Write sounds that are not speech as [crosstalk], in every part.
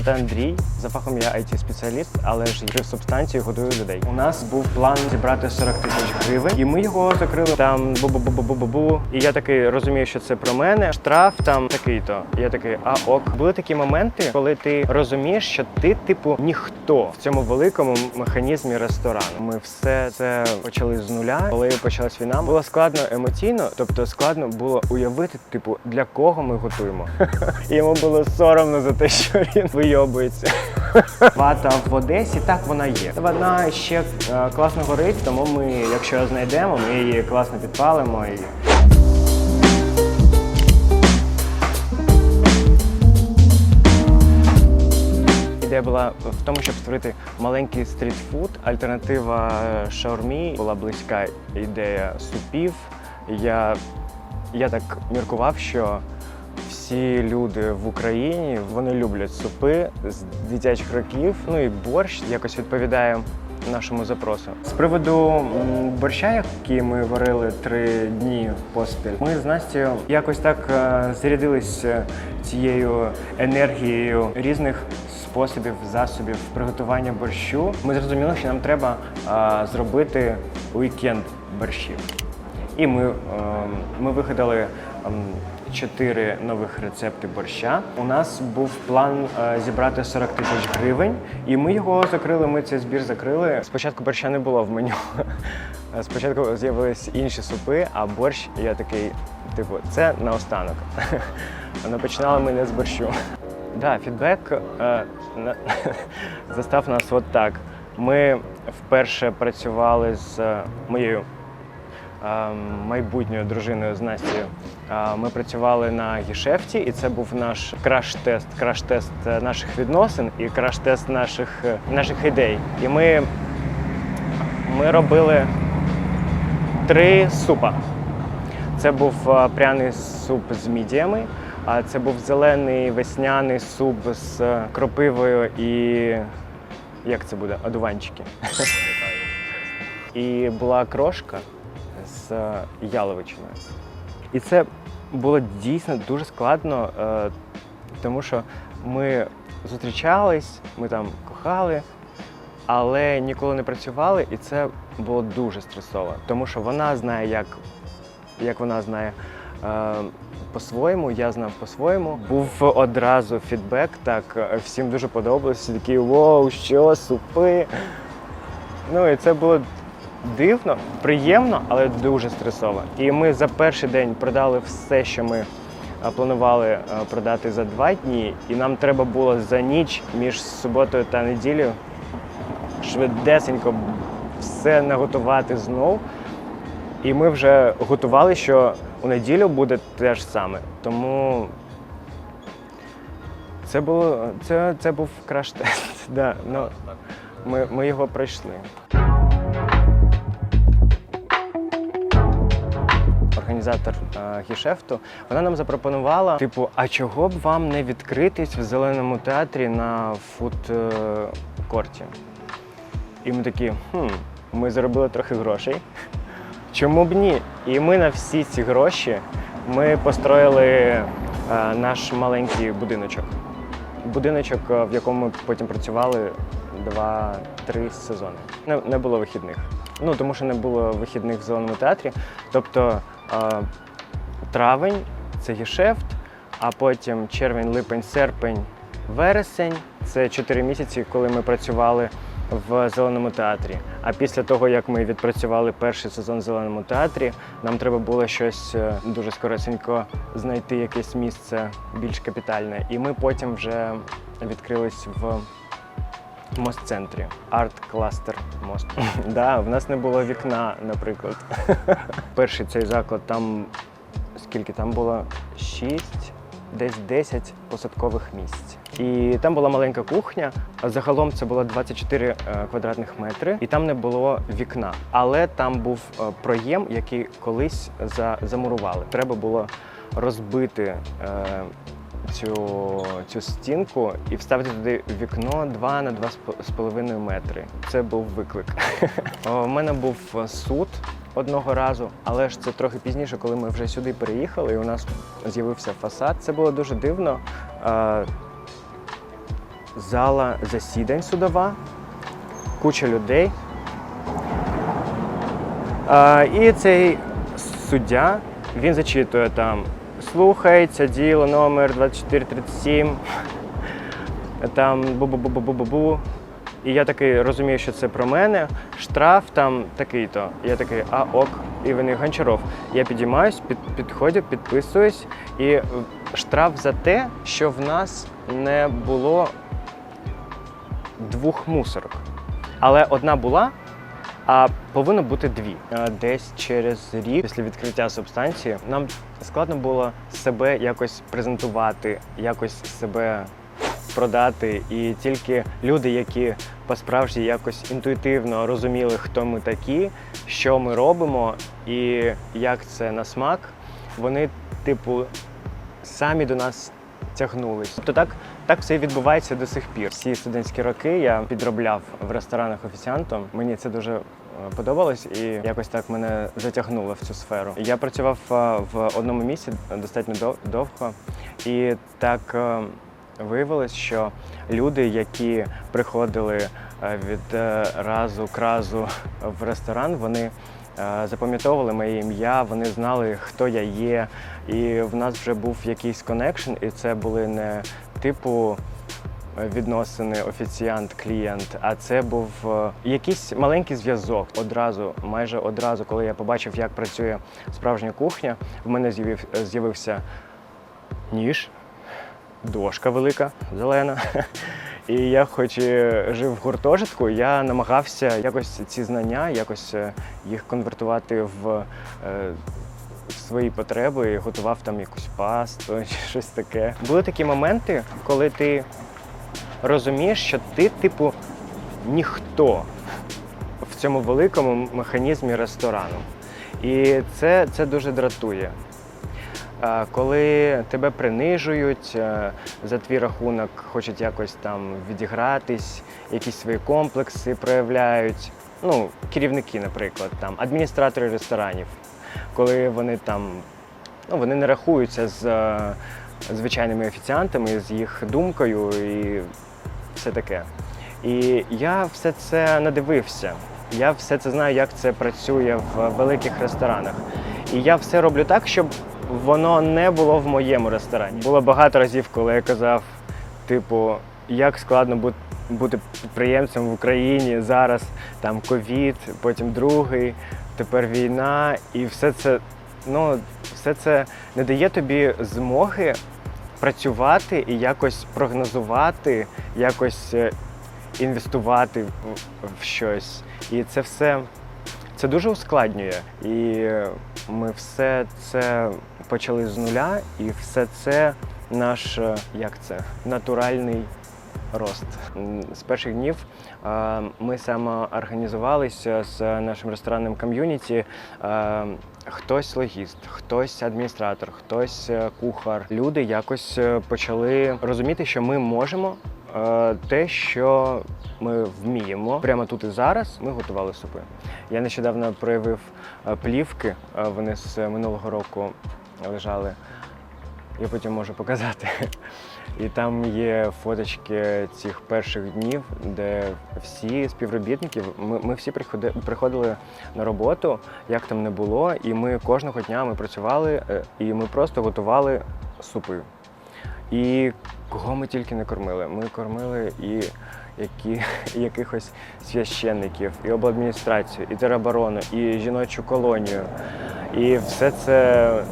звати Андрій. За фахом я it спеціаліст але ж і субстанцію годую людей. У нас був план зібрати 40 тисяч гривень, і ми його закрили там бу-бу-бу-бу-бу-бу. І я такий розумію, що це про мене. Штраф там такий-то. Я такий, а ок. Були такі моменти, коли ти розумієш, що ти, типу, ніхто в цьому великому механізмі ресторану. Ми все це почали з нуля. Коли почалась війна, було складно емоційно, тобто складно було уявити, типу, для кого ми готуємо. [laughs] Йому було соромно за те, що він вийобується. Вата в Одесі, так вона є. Вона ще е, класно горить, тому ми, якщо знайдемо, ми її класно підпалимо і. Ідея була в тому, щоб створити маленький стрітфуд. Альтернатива шаурмі була близька ідея супів. Я, я так міркував, що всі люди в Україні вони люблять супи з дитячих років. Ну і борщ якось відповідає нашому запросу. З приводу борща, який ми варили три дні поспіль, ми з Настю якось так е, зарядились е, цією енергією різних способів, засобів приготування борщу. Ми зрозуміли, що нам треба е, зробити уікенд борщів. І ми, е, ми вигадали чотири нових рецепти борща. У нас був план е, зібрати 40 тисяч гривень, і ми його закрили. Ми цей збір закрили. Спочатку борща не було в меню. [laughs] Спочатку з'явились інші супи, а борщ я такий, типу, це наостанок. [laughs] Ну, починали ми не з борщу. Да, фідбек е, [laughs] застав нас от так. Ми вперше працювали з е, моєю майбутньою дружиною з Настю. Ми працювали на гішефті, і це був наш краш-тест, краш-тест е, наших відносин і краш-тест наших, е, наших ідей. І ми, ми робили три супа. Це був е, пряний суп з мідіями, а це був зелений весняний суп з кропивою і як це буде? Одуванчики. [laughs] І була крошка з яловичиною. І це було дійсно дуже складно, е, тому що ми зустрічались, ми там кохали, але ніколи не працювали, і це було дуже стресово, тому що вона знає, як, як вона знає. е, По-своєму, я знав по-своєму. Був одразу фідбек, так всім дуже подобалося. Такі воу, що, супи. Ну і це було дивно, приємно, але дуже стресово. І ми за перший день продали все, що ми е, планували е, продати за два дні, і нам треба було за ніч між суботою та неділею швидесенько все наготувати знов. І ми вже готували, що у неділю буде те ж саме. Тому це було це, це був краш-тест. [laughs] Да, ну, ми, ми його пройшли. Організатор е, гішефту, вона нам запропонувала, типу, а чого б вам не відкритись в зеленому театрі на фуд-корті? І ми такі, хм, ми заробили трохи грошей. Чому б ні? І ми на всі ці гроші ми построїли е, наш маленький будиночок. Будиночок, е, в якому ми потім працювали два-три сезони. Не, не було вихідних. Ну тому що не було вихідних в зеленому театрі. Тобто е, травень це гешефт, а потім червень, липень, серпень, вересень це чотири місяці, коли ми працювали в зеленому театрі. А після того, як ми відпрацювали перший сезон в зеленому театрі, нам треба було щось е, дуже скоресенько знайти якесь місце більш капітальне. І ми потім вже відкрились в мост-центрі. Арт-кластер мост. [laughs] да, в нас не було вікна, наприклад. [laughs] Перший цей заклад там скільки там було? Шість, десь 10 посадкових місць. І там була маленька кухня. Загалом це було 24 е, квадратних метри, і там не було вікна. Але там був е, проєм, який колись замурували. Треба було розбити е, цю, цю стінку і вставити туди вікно 2 на 2,5 метри. Це був виклик. [laughs] У мене був е, суд одного разу, але ж це трохи пізніше, коли ми вже сюди переїхали, і у нас з'явився фасад. Це було дуже дивно. Е, зала засідань судова, куча людей. І цей суддя, він зачитує там, слухається діло номер 2437, там бу-бу-бу-бу-бу-бу. І я такий розумію, що це про мене. Штраф там такий-то. Я такий, а ок, і вони Гончаров. Я підіймаюсь, під, підходжу, підписуюсь. І штраф за те, що в нас не було двох мусорок. Але одна була, а повинно бути дві. Десь через рік після відкриття субстанції нам складно було себе якось презентувати, якось себе продати. І тільки люди, які по-справжній якось інтуїтивно розуміли, хто ми такі, що ми робимо і як це на смак, вони, типу, самі до нас тягнулись. Тобто так, так все і відбувається до сих пір. Всі студентські роки я підробляв в ресторанах офіціантом. Мені це дуже е, подобалось і якось так мене затягнуло в цю сферу. Я працював е, в одному місці достатньо дов- довго, і так е, виявилось, що люди, які приходили від разу к разу в ресторан, вони запам'ятовували моє ім'я, вони знали, хто я є. І в нас вже був якийсь коннекшн, і це були не типу е, відносини офіціант-клієнт, а це був е, якийсь маленький зв'язок. Одразу, майже одразу, коли я побачив, як працює справжня кухня, в мене з'явив, з'явився ніж, дошка велика, зелена. [laughs] І я, хоч і жив в гуртожитку, я намагався якось ці знання, якось е, їх конвертувати в свої потреби і готував там якусь пасту [laughs] чи щось таке. Були такі моменти, коли ти розумієш, що ти, типу, ніхто в цьому великому механізмі ресторану. І це, це дуже дратує. Коли тебе принижують, е, за твій рахунок хочуть якось там відігратись, якісь свої комплекси проявляють. Ну, керівники, наприклад, там, адміністратори ресторанів, коли вони там ну, вони не рахуються з е, звичайними офіціантами, з їх думкою і все таке. І я все це надивився. Я все це знаю, як це працює в великих ресторанах. І я все роблю так, щоб воно не було в моєму ресторані. Було багато разів, коли я казав, типу, як складно бу- бути підприємцем в Україні зараз, там ковід, потім другий, тепер війна, і все це, ну, все це не дає тобі змоги працювати і якось прогнозувати, якось е, інвестувати в, щось. І це все це дуже ускладнює. І е, ми все це почали з нуля, і все це наш е, як це натуральний рост. З перших днів е, ми самоорганізувалися з нашим ресторанним ком'юніті. Е, Хтось логіст, хтось адміністратор, хтось е, кухар. Люди якось почали розуміти, що ми можемо те, що ми вміємо. Прямо тут і зараз ми готували супи. Я нещодавно проявив плівки, вони з минулого року лежали. Я потім можу показати. І там є фоточки цих перших днів, де всі співробітники, ми, ми всі приходи, приходили на роботу, як там не було, і ми кожного дня ми працювали е, і ми просто готували супи. І кого ми тільки не кормили. Ми кормили і які, і [laughs] якихось священників, і обладміністрацію, і тероборону, і жіночу колонію. І все це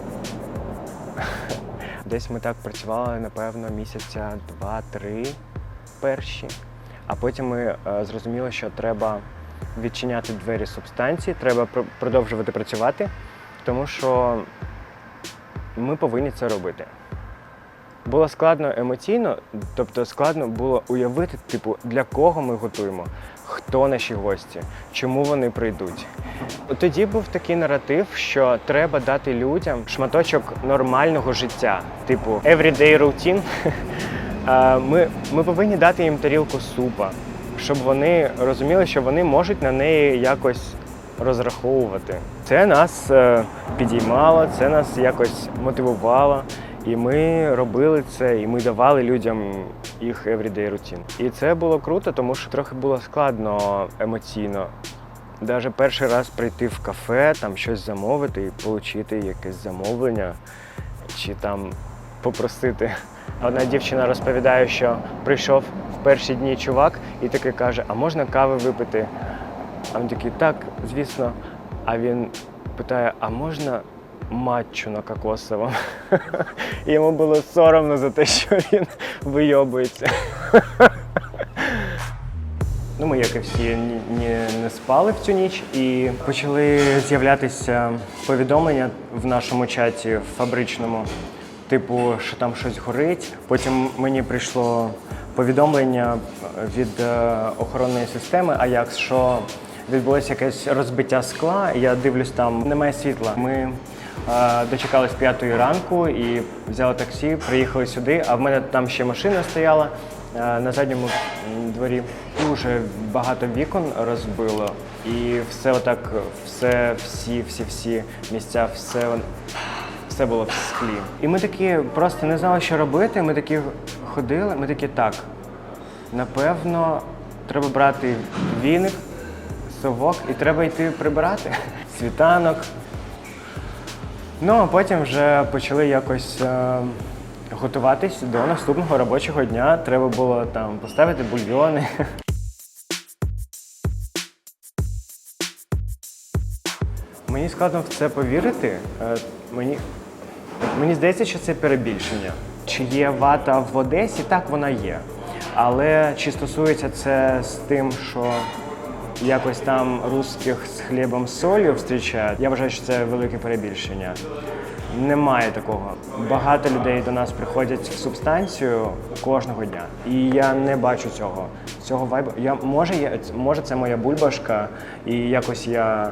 Десь ми так працювали, напевно, місяця два-три перші. А потім ми е, зрозуміли, що треба відчиняти двері субстанції, треба пр- продовжувати працювати, тому що ми повинні це робити. Було складно емоційно, тобто складно було уявити, типу, для кого ми готуємо, хто наші гості, чому вони прийдуть. Тоді був такий наратив, що треба дати людям шматочок нормального життя, типу everyday routine. [laughs] Ми, ми повинні дати їм тарілку супа, щоб вони розуміли, що вони можуть на неї якось розраховувати. Це нас е, підіймало, це нас якось мотивувало. І ми робили це, і ми давали людям їх everyday routine. І це було круто, тому що трохи було складно емоційно. Навіть перший раз прийти в кафе, там щось замовити і отримати якесь замовлення, чи там попросити. Одна дівчина розповідає, що прийшов в перші дні чувак і таки каже: А можна кави випити? А він такий, так, звісно. А він питає: а можна матчу на кокосовому? [laughs] Йому було соромно за те, що він вийобується. Ну, ми, як і всі, ні, не спали в цю ніч і почали з'являтися повідомлення в нашому чаті фабричному, типу, що там щось горить. Потім мені прийшло повідомлення від е, охоронної системи Аякс, що відбулося якесь розбиття скла. Я дивлюсь, там немає світла. Ми дочекались п'ятої ранку і взяли таксі, приїхали сюди. А в мене там ще машина стояла е, на задньому дворі. Дуже багато вікон розбило, і все отак, все, всі, всі, всі місця, все, все було в склі. І ми такі просто не знали, що робити. Ми такі ходили, ми такі так. Напевно, треба брати віник, совок і треба йти прибирати. [laughs] Світанок. Ну, а потім вже почали якось е, готуватись до наступного робочого дня. Треба було там поставити бульйони. [laughs] Мені складно в це повірити. Е, Мені, мені здається, що це перебільшення. Чи є вата в Одесі? Так, вона є. Але чи стосується це з тим, що якось там русських з хлібом з солью зустрічають, я вважаю, що це велике перебільшення. Немає такого. Багато людей до нас приходять в субстанцію кожного дня. І я не бачу цього. Цього вайбу. Я, може, я, може, це моя бульбашка, і якось я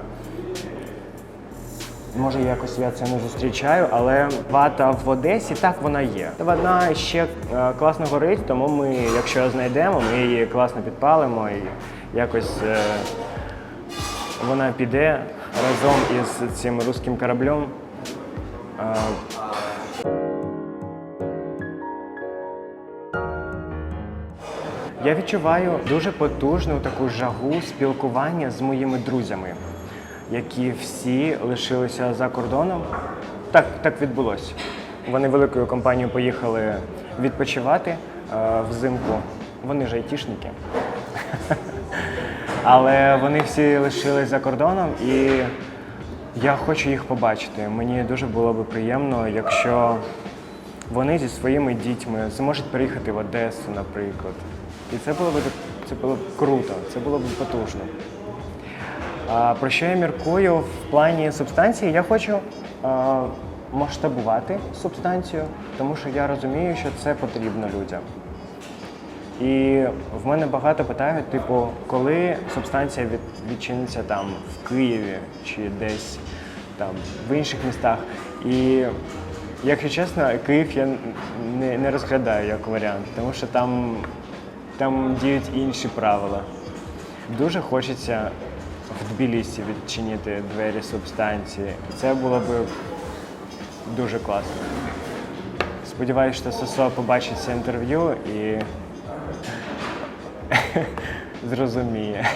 Може, якось я це не зустрічаю, але вата в Одесі так вона є. Вона ще е, класно горить, тому ми, якщо знайдемо, ми її класно підпалимо і якось е, вона піде разом із цим руським кораблем. Е, Я відчуваю дуже потужну таку жагу спілкування з моїми друззями, які всі лишилися за кордоном. Так, так відбулося. Вони великою компанією поїхали відпочивати е, взимку. Вони ж айтішники. [laughs] Але вони всі лишились за кордоном і я хочу їх побачити. Мені дуже було би приємно, якщо вони зі своїми дітьми зможуть приїхати в Одесу, наприклад. І це було б це було б круто, це було б потужно. А, про що я міркую в плані субстанції? Я хочу а, масштабувати субстанцію, тому що я розумію, що це потрібно людям. І в мене багато питають, типу, коли субстанція від, відчиниться там в Києві чи десь там в інших містах. І якщо чесно, Київ я не, не розглядаю як варіант, тому що там, там діють інші правила. Дуже хочеться в Тбілісі відчинити двері субстанції. Це було б дуже класно. Сподіваюся, що Сосо побачить це інтерв'ю і [laughs] зрозуміє.